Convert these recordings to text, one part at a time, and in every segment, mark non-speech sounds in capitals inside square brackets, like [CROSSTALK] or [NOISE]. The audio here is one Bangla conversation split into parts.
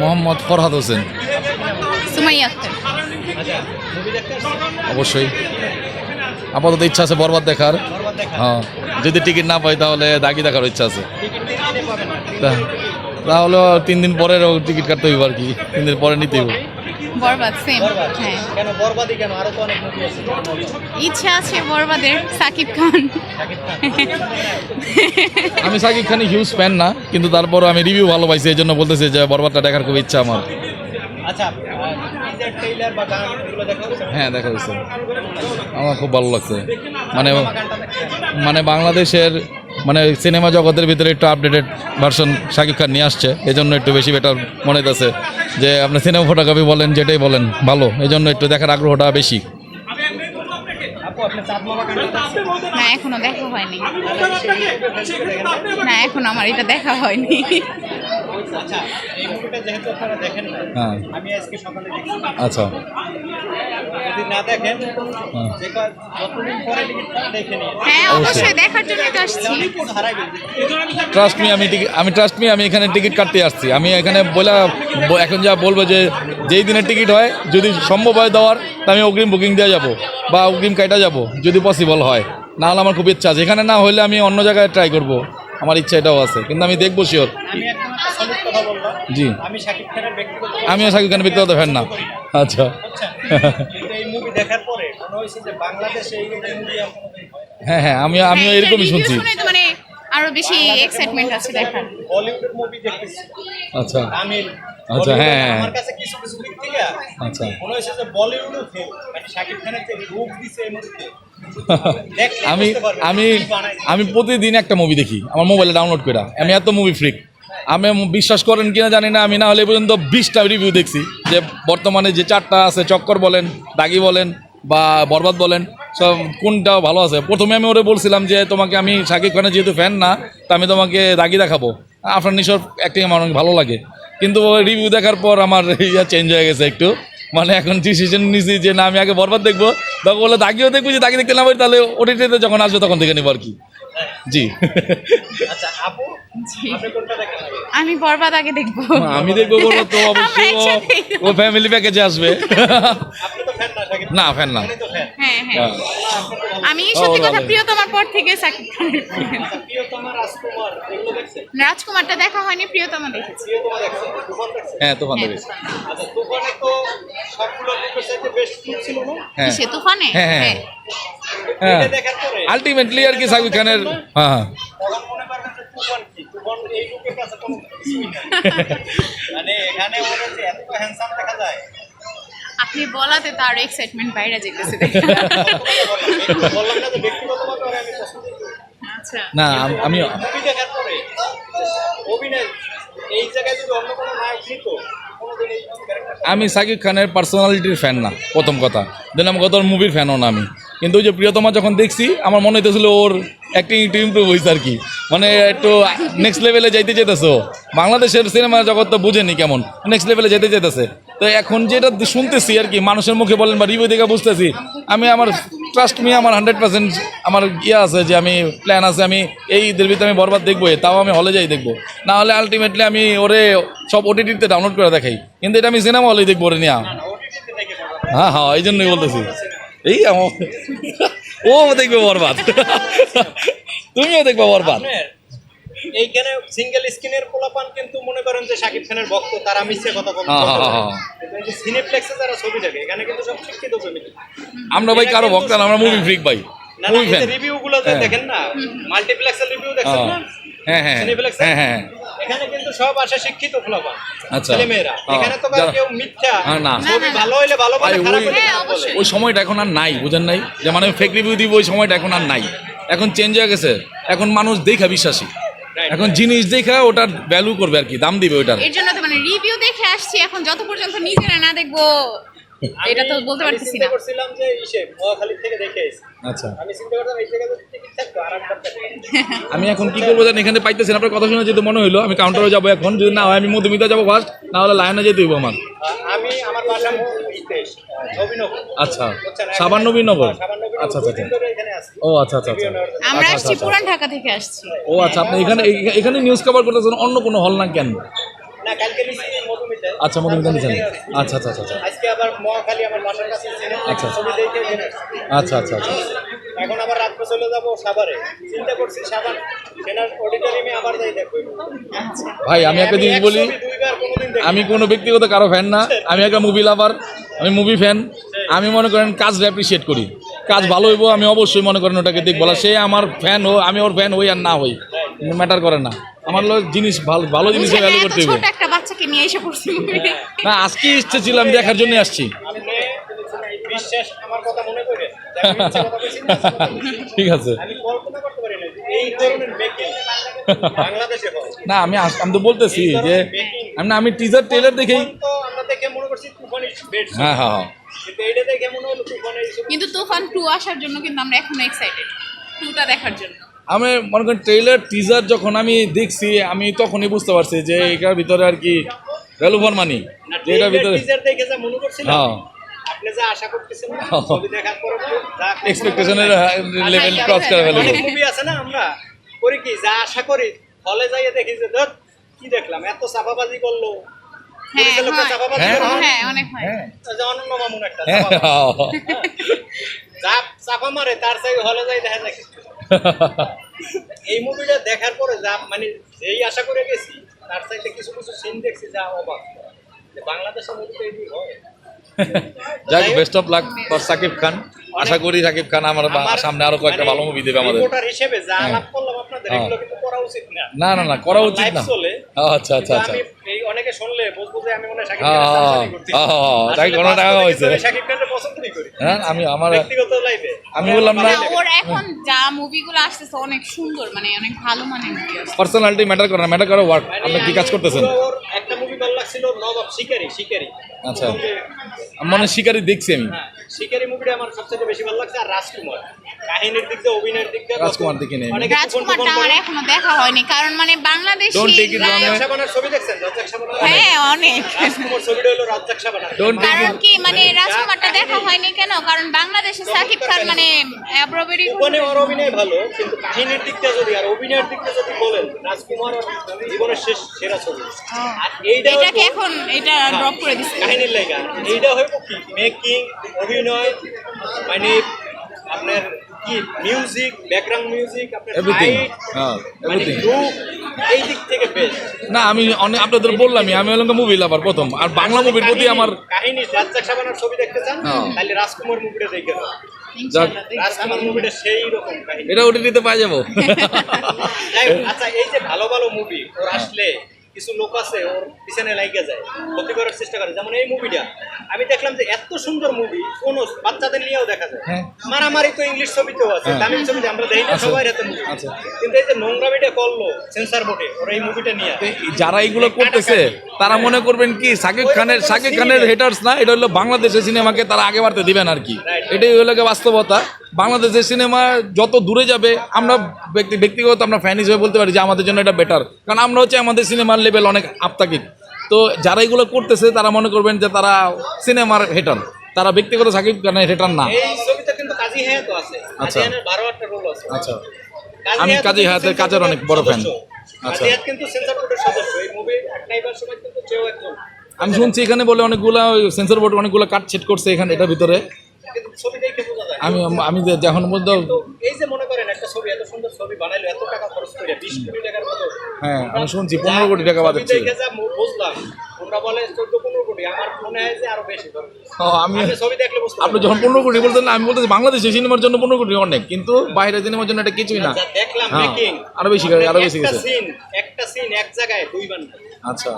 মোহাম্মদ ফরহাদ হোসেন। সুমাইয়া আক্তার? অবশ্যই। আপাতত ইচ্ছা আছে বরবাদ দেখার। হ্যাঁ যদি টিকিট না পাই তাহলে দাগি দেখার ইচ্ছা আছে। তাহলে তিন দিন পরেরও টিকিট কাটতে হইব আর কি। তিন দিন পরে নিতে হইব। বরবাদ সেম হ্যাঁ। কেন বরবাদই কেন? আরও তো অনেক মুভি আছে ইচ্ছা আছে বরবাদের সাকিব খান। শাকিব খান। আমি সাকিব খানি হিউজ ফ্যান না কিন্তু তারপরও আমি রিভিউ ভালো পাইছি এই জন্য বলতেছি যে বরবাদটা দেখার খুব ইচ্ছা আমার। আচ্ছা হ্যাঁ দেখা হয়েছে। আমার খুব ভালো লাগছে। মানে মানে বাংলাদেশের মানে সিনেমা জগতের ভিতরে একটু আপডেটেড ভার্সন শাকিব খান নিয়ে আসছে এই জন্য একটু বেশি বেটার মনে আছে যে আপনি সিনেমা ফটোগ্রাফি বলেন, যেটাই বলেন, ভালো। এই জন্য একটু দেখার আগ্রহটা বেশি। না, এখনও দেখা হয়নি। না? এখন আমার এটা দেখা হয়নি। আচ্ছা এই মুভিটা যেহেতু আপনারা দেখেন না হ্যাঁ। আমি আজকে সকালে দেখছি। আচ্ছা। যদি না দেখেন হ্যাঁ। যে কা- যতদিন পরে টিকিট দেখে নিন। হ্যাঁ অবশ্যই। দেখার জন্য তো আসছি। অনেক হারাই গেছে? ট্রাস্ট মি আমি টিকিট আমি ট্রাস্ট মি আমি এখানে টিকিট কাটতে আসছি। আমি এখানে বলা এখন যা বলব যে যেই দিনের টিকিট হয় যদি সম্ভব হয় দেওয়ার তা আমি অগ্রিম বুকিং দিয়ে যাব বা অগ্রিম কাটা যাব যদি পসিবল হয়। না হলে আমার খুব ইচ্ছা আছে। এখানে না হলে আমি অন্য জায়গায় ট্রাই করব। আমার ইচ্ছা এটাও আছে কিন্তু আমি দেখব শিওর জি। আমি শাকিব খানের ব্যক্তিগত আমিও সাকিব খানের ব্যক্তিগত ফ্যান না। আচ্ছা। এই মুভি দেখার পরে মনে হয়েছে যে বাংলাদেশে এই মুভি আপনাদের হ্যাঁ। হ্যাঁ আমি হ্যাঁ, এরকমই শুনছি। মানে আরও বেশি এক্সাইটমেন্ট আছে দেখার। বলিউডের মুভি দেখতেছি। আচ্ছা। তামিল। আচ্ছা, হ্যাঁ। আমার কাছে কিছু কিছু দিক থেকে আচ্ছা। মনে হয়েছে যে বলিউডও ফেল মানে শাকিব খানের যে রূপ দিছে এই মুভিতে [LAUGHS] আমি আমি আমি প্রতিদিন একটা মুভি দেখি আমার মোবাইলে ডাউনলোড করে আমি এত মুভি ফ্রিক আমি বিশ্বাস করেন কিনা জানি না, আমি না হলে পর্যন্ত বিশটা রিভিউ দেখছি। যে বর্তমানে যে চারটা আছে, চক্কর বলেন, দাগি বলেন বা বরবাদ বলেন, সব কোনটা ভালো আছে? প্রথমে আমি ওরে বলছিলাম যে তোমাকে আমি শাকিব খানের যেহেতু ফ্যান না, তা আমি তোমাকে দাগি দেখাবো। আফরান নিশোর অ্যাক্টিং আমার অনেক ভালো লাগে। কিন্তু রিভিউ দেখার পর আমার [LAUGHS] ইয়া চেঞ্জ হয়ে গেছে একটু। মানে এখন ডিসিশন নিছি যে না, আমি আগে বরবাদ দেখব। তখন বলে, দাগিও দেখব, যে দাগি দেখতে না পারি, তাহলে ওটিটিতে যখন আসবে তখন দেখে নেব আর কি। জি। আচ্ছা আপু জি। আপনি কোনটা দেখেন আগে? আমি বরবাদ আগে দেখব। আমি দেখব বলব তো অবশ্যই ও- ফ্যামিলি প্যাকেজে আসবে। আপনি তো ফ্যান না ফ্যান না হ্যাঁ হ্যাঁ। হ্যাঁ। আমি সত্যি কথা। প্রিয়তমার পর থেকে সাকিব খানের। আচ্ছা রাজকুমার এগুলো দেখছেন? রাজকুমারটা দেখা হয়নি প্রিয়তমা দেখেছি। প্রিয়তমা দেখছেন তুফান দেখছেন? হ্যাঁ তুফান। আচ্ছা তুফানে তো সবগুলো মুভির সাথে বেস্ট ফিল্ম ছিল না? হ্যাঁ। কিসে তুফানে? হ্যাঁ, এটা দেখার পরে? আলটিমেটলি আর কি সাকিব খানের হ্যাঁ হ্যাঁ। তখন মনে তুফান এই লোকের কাছে কোনো কিছুই না [LAUGHS] মানে এখানে ওরা যে এত হ্যান্ডসাম দেখা যায়। আপনি বলাতে তো আরও এক্সাইটমেন্ট বাইরে যেতেছে। [LAUGHS] বললাম না যে ব্যক্তিগতভাবে আমি পছন্দ আচ্ছা। না আমি মুভি দেখার পরে অভিনয় এই জায়গায় যদি অন্য কোনো নায়ক নিত আমি সাকিব খানের পার্সোনালিটির ফ্যান না প্রথম কথা। দেন আমি কত মুভির ফ্যানও না আমি। কিন্তু ওই যে প্রিয়তমা যখন দেখছি, আমার মনে হইতেছিল ওর অ্যাক্টিং একটু ইম্প্রুভ হয়েছে আর কি। মানে একটু নেক্সট লেভেলে যাইতে যেতেছে বাংলাদেশের সিনেমা জগৎ তো বুঝেনি কেমন। নেক্সট লেভেলে যেতে যেতেছে তো এখন যেটা শুনতেছি আর কি, মানুষের মুখে বলেন বা রিভিউ দেখে বুঝতেছি, আমি আমার ট্রাস্ট মি আমার হান্ড্রেড পার্সেন্ট আমার ইয়ে আছে যে আমি প্ল্যান আছে, আমি এই ঈদের ভিতরে আমি বরবাদ দেখব তাও আমি হলে যাই দেখব। না হলে আলটিমেটলি আমি ওরে সব ওটিটিতে ডাউনলোড করে দেখাই। কিন্তু এটা আমি সিনেমা হলেই দেখব ওরে নিয়ে। হ্যাঁ হ্যাঁ এই জন্যই বলতেছি। এই আমার ও দেখবে বরবাদ। তুমিও দেখবে বরবাদ। এইখানে সিঙ্গেল স্ক্রিনের পোলাপান কিন্তু মনে করেন যে খানের ভক্ত তারা কথা বলতে হ্যাঁ, হ্যাঁ, হ্যাঁ। সিনেপ্লেক্সে যারা ছবি দেখে এখানে কিন্তু সব শিক্ষিত ফ্যামিলি আমরা ভাই কারও ভক্ত না আমরা মুভি ফ্রিক ভাই। মুভি ফ্যান রিভিউ গুলো। দেখেন না মাল্টিপ্লেক্সের রিভিউ না? হ্যাঁ হ্যাঁ। হ্যাঁ হ্যাঁ। এখানে কিন্তু সব আসে শিক্ষিত পোলাপান আচ্ছা। ছেলে মেয়েরা। এখানে তো কেউ মিথ্যা না। ছবি ভালো হইলে ভালো বলে খারাপ হ্যাঁ। ওই সময়টা এখন আর নাই বুঝেন নাই যে মানে ফেক রিভিউ দিব ওই সময়টা এখন আর নাই এখন চেঞ্জ হয়ে গেছে এখন মানুষ দেখা বিশ্বাসী এখন জিনিস দেখা ওটার ভ্যালু করবে আর কি দাম দিবে ওটার এর জন্য তো মানে রিভিউ দেখে আসছি এখন যত পর্যন্ত নিজেরা না দেখব এটা তো আমি- বলতে পারতেছি না। করছিলাম যে ইসে নোয়াখালী থেকে দেখে এসেছি। আচ্ছা। আমি চিন্তা করতাম এই টিকিট থাকতো আর আমি এখন কি করব জানি এখানে পাইতেছি না, আপনার কথা শুনে যেহেতু মনে হলো আমি কাউন্টারে যাব এখন যদি না হয় আমি মধুমিতা যাব ফার্স্ট না হলে লাইনে যেতে হইব আমার। আমি আমার বাসা ইতেশ নবীনগর আচ্ছা? সাবান নবীনগর হ্যাঁ। আচ্ছা আচ্ছা আচ্ছা। ধরে এখানে আছি। ও আচ্ছা আচ্ছা আচ্ছা। আমরা আচ্ছা, আসছি আচ্ছা, পুরান ঢাকা থেকে আসছি। ও আচ্ছা আপনি এখানে এখানে নিউজ কভার করতেছেন অন্য কোনো হল না কেন? না কালকে আচ্ছা মধুমিতা নিছেন আচ্ছা আচ্ছা আচ্ছা আচ্ছা। আজকে আবার মহাখালী আমার বাসার কাছে আচ্ছা। ছবি দেখে আচ্ছা আচ্ছা আচ্ছা। এখন আবার চলে যাব সাভারে। চিন্তা করছি সাভার সেনার অডিটোরিয়ামে আবার যাই দেখব ভাই আমি একটা জিনিস বলি আমি কোনো ব্যক্তিগত কারও ফ্যান না আমি একটা মুভি লাভার আমি মুভি ফ্যান আমি মনে করেন কাজ অ্যাপ্রিসিয়েট করি। কাজ ভালো হইব আমি অবশ্যই মনে করেন ওটাকে দেখব। সে আমার ফ্যান হো আমি ওর ফ্যান হই আর না হই। ম্যাটার করে না। আমার লোক জিনিস ভালো ভালো জিনিস ভ্যালু করতে হবে ছোট নিয়ে এসে পড়ছি। না আজকে ইচ্ছে ছিল আমি দেখার জন্য আসছি। বিশ্বাস আমার কথা মনে করে। ঠিক আছে। আমি কল্পনা করতে পারি না এই ধরনের মেকিং বাংলাদেশে হয় না আমি আমি তো বলতেছি যে আমি না আমি টিজার ট্রেলার দেখেই তো আমরা দেখে মনে করছি তুফান বেড হ্যাঁ হ্যাঁ হ্যাঁ। কিন্তু তুফান টু আসার জন্য কিন্তু আমরা এখনও এক্সাইটেড টুটা দেখার জন্য। আমি মনে করেন ট্রেলার টিজার যখন আমি দেখছি আমি তখনই বুঝতে পারছি যে এটার ভিতরে আর কি ভ্যালু ফর মানি এটার ভিতরে টিজার দেখে যা মনে করছিলাম হ্যাঁ। আপনি যা আশা করতেছেন না, হ্যাঁ। ছবি দেখার পরে যা এক্সপেকটেশনের লেভেল ক্রস করে ফেলব। আছে না আমরা? করি কি যা আশা করি হলে যাইয়ে দেখি যে ধর কি দেখলাম? এত চাপাবাজি করল। হ্যাঁ পরিচালকটা চাপাবাজি হ্যাঁ। করল। হ্যাঁ অনেক হয়। হ্যাঁ অনন্য মামুন একটা হ্যাঁ চাপা মারে তার চাই হলে যাই দেখা যায়। [LAUGHS] এই মুভিটা দেখার পরে যা মানে যেই আশা করে গেছি তার চাইতে কিছু কিছু সিন দেখছি যা অবাক। বাংলাদেশের মুভিতে এই হয়। [LAUGHS] যাক best of luck for Shakib Khan. আশা করি সাকিব খান আমার সামনে আরও কয়েকটা ভালো মুভি দেবে আমাদের। হিসেবে যা হ্যাঁ। আলাপ করলাম আপনাদের হ্যাঁ। এগুলো কিন্তু করা উচিত না। না না না করা উচিত না। আচ্ছা আচ্ছা আচ্ছা। আমি এই অনেকে শুনলে যে আমি মনে হয় শাকিব হ্যাঁ, খানের হ্যাঁ। হ্যাঁ, হ্যাঁ, আমি হ্যাঁ আমার ব্যক্তিগত লাইফে আমি বললাম না- ওর এখন যা মুভিগুলো আসতেছে অনেক সুন্দর মানে অনেক ভালো মানে পার্সোনালিটি ম্যাটার করে না ম্যাটার করে ওয়ার্ক আপনি কি কাজ করতেছেন? ওর একটা মুভি ভালো লাগছিল নবাব শিকারি শিকারি আচ্ছা। মানে মনে হয় শিকারি দেখছি আমি। হ্যাঁ, শিকারি মুভিটা আমার সবচেয়ে বেশি ভালো লাগছে আর রাজকুমার। কাহিনীর দিক দিয়ে অভিনয়ের দিক দিয়ে রাজকুমার দেখি নাই। আমি। অনেকে তুফান রাজকুমারটা আমার এখনও দেখা হয়নি কারণ মানে বাংলাদেশি ছবি দেখছেন? রাজ্জাক সাবানার হ্যাঁ অনেক। রাজকুমার ছবিটা হলো রাজ্জাক সাবানার। Don't take কারণ কি মানে রাজকুমারটা দেখা হয়নি কেন? কারণ বাংলাদেশে সাকিব খান মানে অ্যাব্রোবেরি ওখানে ওর অভিনয় ভালো কিন্তু কাহিনীর দিকটা যদি আর অভিনয়ের দিকটা যদি বলেন রাজকুমার জীবনের শেষ সেরা ছবি। আর এইটা এটাকে এখন এটা ড্রপ করে দিচ্ছে কাহিনীর লেগা। এইটা হইব কি? মেকিং অভিনয় মানে আপনার কি মিউজিক ব্যাকগ্রাউন্ড মিউজিক এভরিথিং হ্যাঁ এভরিথিং এই দিক থেকে বেস্ট না আমি অনেক আপনাদের বললামই আমি হলাম মুভি লাভার প্রথম। আর বাংলা মুভির প্রতি আমার কাহিনী রাজ্জাক সাবানার ছবি দেখতে চান? হ্যাঁ। তাহলে রাজকুমার মুভিটা দেখে। যাক। রাজকুমার মুভিটা সেই রকম কাহিনী। এটা ওটিটিতে পাই যাব। আচ্ছা এই যে ভালো ভালো মুভি ওর আসলে কিছু লোক আছে ওর পিছনে লাইগে যায় ক্ষতি করার চেষ্টা করে। যেমন এই মুভিটা আমি দেখলাম যে এত সুন্দর মুভি কোন বাচ্চাদের নিয়েও দেখা যায়। হ্যাঁ। মারামারি তো ইংলিশ ছবিতেও আছে হ্যাঁ। তামিল ছবিতে আমরা দেখি না। সবাই হাতে মুভি। কিন্তু এই যে নোংরা নোংরামিটা করল সেন্সার বোর্ডে ওরা এই মুভিটা নিয়ে যারা এইগুলো করতেছে তারা মনে করবেন কি সাকিব খানের সাকিব খানের হেটার্স না এটা হলো বাংলাদেশের সিনেমাকে তারা আগে বাড়তে দিবেন আর কি। এটাই হলো বাস্তবতা। বাংলাদেশের সিনেমা যত দূরে যাবে আমরা ব্যক্তি ব্যক্তিগত আমরা ফ্যান হিসেবে বলতে পারি যে আমাদের জন্য এটা বেটার কারণ আমরা হচ্ছে আমাদের সিনেমার লেভেল অনেক আপতাকিক তো যারা এগুলো করতেছে তারা মনে করবেন যে তারা সিনেমার হেটার তারা ব্যক্তিগত সাকিব খানের হেটার না। আচ্ছা। আচ্ছা। আমি কাজী হায়াতের কাজের অনেক বড়। সদস্য। আচ্ছা। আমি শুনছি এখানে বলে অনেকগুলা সেন্সর বোর্ড অনেকগুলো কাট ছেট করছে এখানে এটার ভিতরে। আমি আমি যখন মধ্যে তো এই যে মনে করেন একটা ছবি এত সুন্দর ছবি বানাইলো এত টাকা খরচ করে বিশ কোটি টাকার মতো। হ্যাঁ আমি শুনছি পনেরো কোটি টাকা বুঝলাম। তোমরা বলে চোদ্দ পনেরো কোটি আমার মনে হয় যে আরও বেশি আমি ছবি দেখলে আপনি যখন পনেরো কোটি বলতেন আমি বলতেছি বাংলাদেশি সিনেমার জন্য পনেরো কোটি অনেক কিন্তু বাইরের সিনেমার জন্য এটা কিছুই না। দেখলাম হ্যাঁ, আরও বেশি আরও বেশি একটা সিন একটা সিন এক জায়গায় দুই আচ্ছা।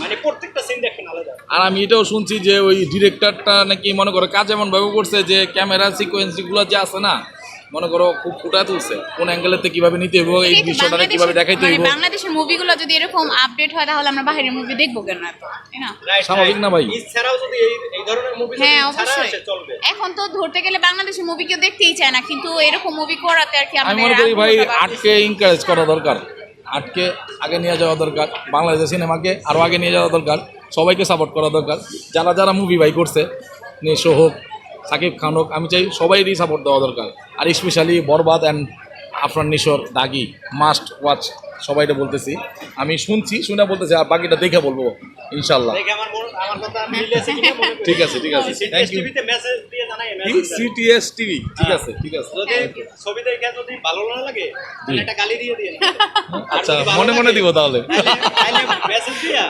মানে প্রত্যেকটা সিন দেখেন আলাদা। আর আমি এটাও শুনছি যে ওই ডিরেক্টরটা নাকি মনে করো কাজ এমন ভাবে করছে যে ক্যামেরা সিকোয়েন্সগুলো যে আছে না মনে করো খুব ফুটা তুলছে। কোন অ্যাঙ্গেলেতে কীভাবে নিতে হইব এই দৃশ্যটা কীভাবে বাংলাদেশের- দেখাইতে মানে হইব বাংলাদেশের মুভিগুলো যদি এরকম আপডেট হয় তাহলে আমরা বাইরের মুভি দেখব কেন এত? তাই না? স্বাভাবিক না ভাই? ঈদ ছাড়াও যদি এই এই ধরনের মুভি হ্যাঁ অবশ্যই। চলবে। এখন তো ধরতে গেলে বাংলাদেশের মুভি কেউ দেখতেই চায় না কিন্তু এরকম মুভি করাতে আর কি আমি মনে করি ভাই। আটকে এনকারেজ করা দরকার। আটকে আগে নিয়ে যাওয়া দরকার, বাংলাদেশের সিনেমাকে আরও আগে নিয়ে যাওয়া দরকার, সবাইকে সাপোর্ট করা দরকার। যারা যারা মুভি বাই করছে, নিশো হোক, সাকিব খান হোক, আমি চাই সবাইরই সাপোর্ট দেওয়া দরকার। আর স্পেশালি বরবাদ অ্যান্ড আফরান নিশোর দাগি মাস্ট ওয়াচ সবাইটা বলতেছি। আমি শুনছি, শুনে বলতেছি, আর বাকিটা দেখে বলব ইনশাল্লাহ ঠিক আছে, ঠিক আছে। থ্যাংক ইউ টিভিতে মেসেজ দিয়ে জানাই। সিটিএস টিভি ঠিক আছে ঠিক আছে। যদি ছবি দেখে যদি ভালো না লাগে তাহলে একটা গালি দিয়ে দিন আচ্ছা মনে মনে দিব তাহলে। মেসেজ দিয়া।